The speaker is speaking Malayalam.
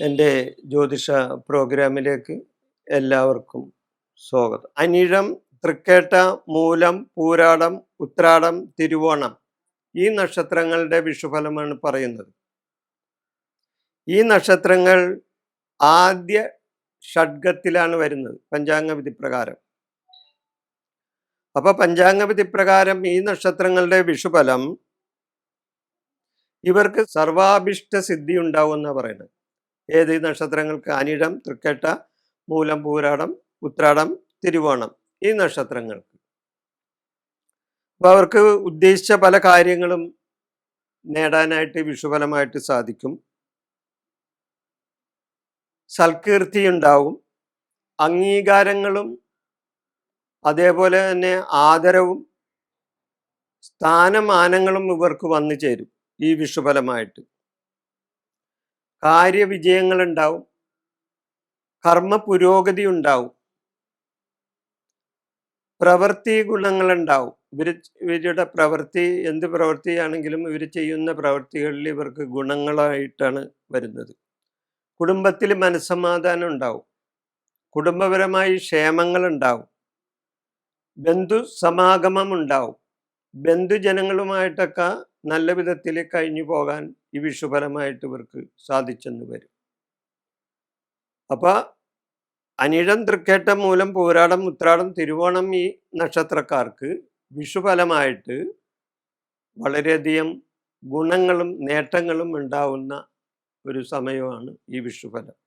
എന്റെ ജ്യോതിഷ പ്രോഗ്രാമിലേക്ക് എല്ലാവർക്കും സ്വാഗതം. അനിഴം തൃക്കേട്ട മൂലം പൂരാടം ഉത്രാടം തിരുവോണം ഈ നക്ഷത്രങ്ങളുടെ വിഷുഫലമാണ് പറയുന്നത്. ഈ നക്ഷത്രങ്ങൾ ആദ്യ ഷഡ്ഗത്തിലാണ് വരുന്നത് പഞ്ചാംഗ വിധി പ്രകാരം അപ്പൊ പഞ്ചാംഗ വിധി പ്രകാരം ഈ നക്ഷത്രങ്ങളുടെ വിഷുഫലം ഇവർക്ക് സർവാഭിഷ്ട സിദ്ധി ഉണ്ടാവും എന്നാണ് പറയുന്നത്. ഏത് നക്ഷത്രങ്ങൾക്ക് അനിഴം തൃക്കെട്ട മൂലം പൂരാടം ഉത്രാടം തിരുവോണം ഈ നക്ഷത്രങ്ങൾക്ക്? അപ്പോൾ അവർക്ക് ഉദ്ദേശിച്ച പല കാര്യങ്ങളും നേടാനായിട്ട് വിഷുഫലമായിട്ട് സാധിക്കും. സൽകീർത്തി ഉണ്ടാവും. അംഗീകാരങ്ങളും അതേപോലെ തന്നെ ആദരവും സ്ഥാനമാനങ്ങളും ഇവർക്ക് വന്നു ചേരും ഈ വിഷുഫലമായിട്ട്. കാര്യവിജയങ്ങൾ ഉണ്ടാവും കർമ്മ പുരോഗതി ഉണ്ടാവും പ്രവൃത്തി ഗുണങ്ങളുണ്ടാവും ഇവർ ഇവരുടെ പ്രവൃത്തി എന്ത് പ്രവൃത്തിയാണെങ്കിലും ഇവർ ചെയ്യുന്ന പ്രവൃത്തികളിൽ ഇവർക്ക് ഗുണങ്ങളായിട്ടാണ് വരുന്നത്. കുടുംബത്തിൽ മനസ്സമാധാനം ഉണ്ടാവും കുടുംബപരമായി ക്ഷേമങ്ങൾ ഉണ്ടാവും ബന്ധു സമാഗമം ഉണ്ടാവും ബന്ധുജനങ്ങളുമായിട്ടൊക്കെ നല്ല വിധത്തിൽ കഴിഞ്ഞു പോകാൻ ഈ വിഷുഫലമായിട്ട് ഇവർക്ക് സാധിച്ചെന്ന് വരും. അപ്പോൾ അനിഴം തൃക്കേട്ടം മൂലം പൂരാടം ഉത്രാടം തിരുവോണം ഈ നക്ഷത്രക്കാർക്ക് വിഷുഫലമായിട്ട് വളരെയധികം ഗുണങ്ങളും നേട്ടങ്ങളും ഉണ്ടാവുന്ന ഒരു സമയമാണ് ഈ വിഷുഫലം.